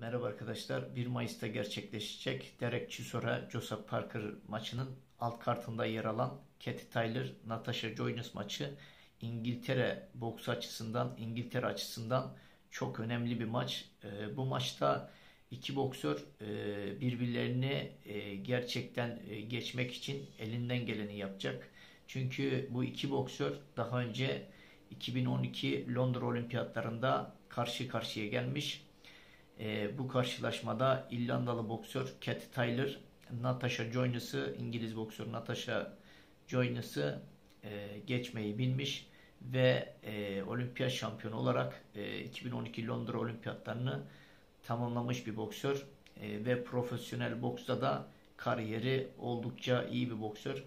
Merhaba arkadaşlar. 1 Mayıs'ta gerçekleşecek Derek Chisora Joseph Parker maçının alt kartında yer alan Katie Taylor Natasha Joynes maçı İngiltere boks açısından İngiltere açısından çok önemli bir maç. Ee, bu maçta iki boksör e, birbirlerini e, gerçekten e, geçmek için elinden geleni yapacak. Çünkü bu iki boksör daha önce 2012 Londra Olimpiyatlarında karşı karşıya gelmiş e, bu karşılaşmada İrlandalı boksör Cat Taylor, Natasha Joynes'ı, İngiliz boksör Natasha Joynes'ı e, geçmeyi bilmiş ve e, olimpiyat şampiyonu olarak e, 2012 Londra olimpiyatlarını tamamlamış bir boksör e, ve profesyonel boksta da kariyeri oldukça iyi bir boksör.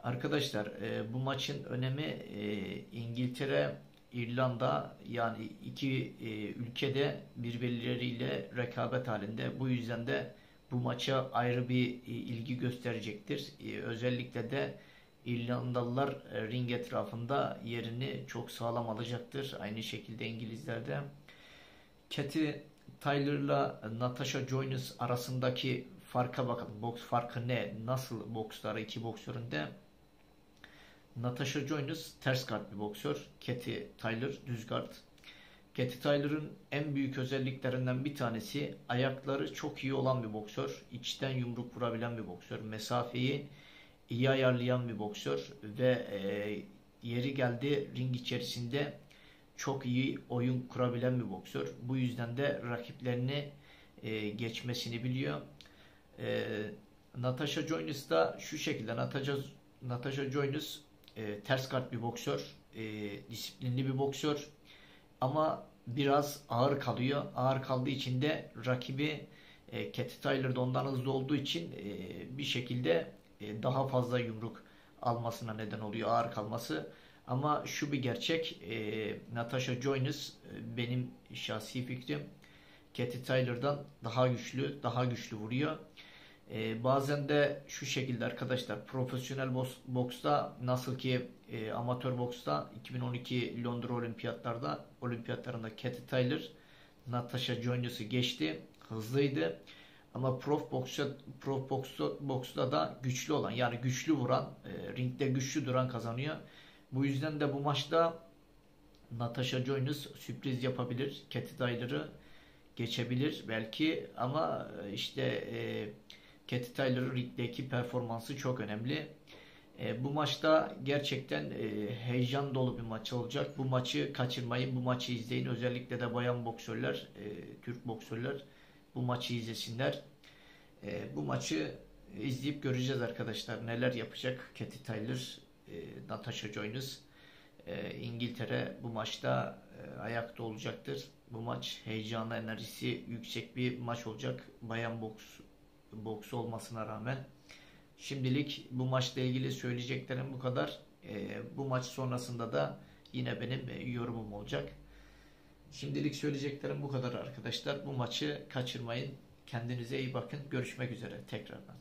Arkadaşlar e, bu maçın önemi e, İngiltere İrlanda yani iki e, ülkede birbirleriyle rekabet halinde. Bu yüzden de bu maça ayrı bir e, ilgi gösterecektir. E, özellikle de İrlandalılar e, ring etrafında yerini çok sağlam alacaktır. Aynı şekilde İngilizler de. Katie Taylor'la Natasha Joynes arasındaki farka bakalım. Boks farkı ne? Nasıl boksları iki boksörün de Natasha Joynes ters kart bir boksör. Katie Taylor düz kart. Katie Taylor'ın en büyük özelliklerinden bir tanesi ayakları çok iyi olan bir boksör. İçten yumruk vurabilen bir boksör. Mesafeyi iyi ayarlayan bir boksör ve e, yeri geldi ring içerisinde çok iyi oyun kurabilen bir boksör. Bu yüzden de rakiplerini e, geçmesini biliyor. E, Natasha Joynes da şu şekilde Natasha, Natasha Joynes e, ters kart bir boksör, e, disiplinli bir boksör ama biraz ağır kalıyor. Ağır kaldığı için de rakibi e, Taylor da ondan hızlı olduğu için e, bir şekilde e, daha fazla yumruk almasına neden oluyor ağır kalması. Ama şu bir gerçek, e, Natasha Joynes e, benim şahsi fikrim Katie Taylor'dan daha güçlü, daha güçlü vuruyor. E, bazen de şu şekilde arkadaşlar profesyonel boks, boksta nasıl ki e, amatör boksta 2012 Londra olimpiyatlarda olimpiyatlarında Katie Taylor Natasha Jones'u geçti. Hızlıydı. Ama prof boksta, prof boksta, boksta da güçlü olan yani güçlü vuran, e, ringde güçlü duran kazanıyor. Bu yüzden de bu maçta Natasha Jones sürpriz yapabilir. Katie Taylor'ı geçebilir belki ama e, işte e, Katie Taylor'ın ringdeki performansı çok önemli. E, bu maçta gerçekten e, heyecan dolu bir maç olacak. Bu maçı kaçırmayın, bu maçı izleyin. Özellikle de bayan boksörler, e, Türk boksörler bu maçı izlesinler. E, bu maçı izleyip göreceğiz arkadaşlar. Neler yapacak Katie Taylor, e, Natasha Joynes. E, İngiltere bu maçta e, ayakta olacaktır. Bu maç heyecanlı, enerjisi yüksek bir maç olacak. Bayan boks boks olmasına rağmen. Şimdilik bu maçla ilgili söyleyeceklerim bu kadar. E, bu maç sonrasında da yine benim e, yorumum olacak. Şimdilik söyleyeceklerim bu kadar arkadaşlar. Bu maçı kaçırmayın. Kendinize iyi bakın. Görüşmek üzere tekrardan.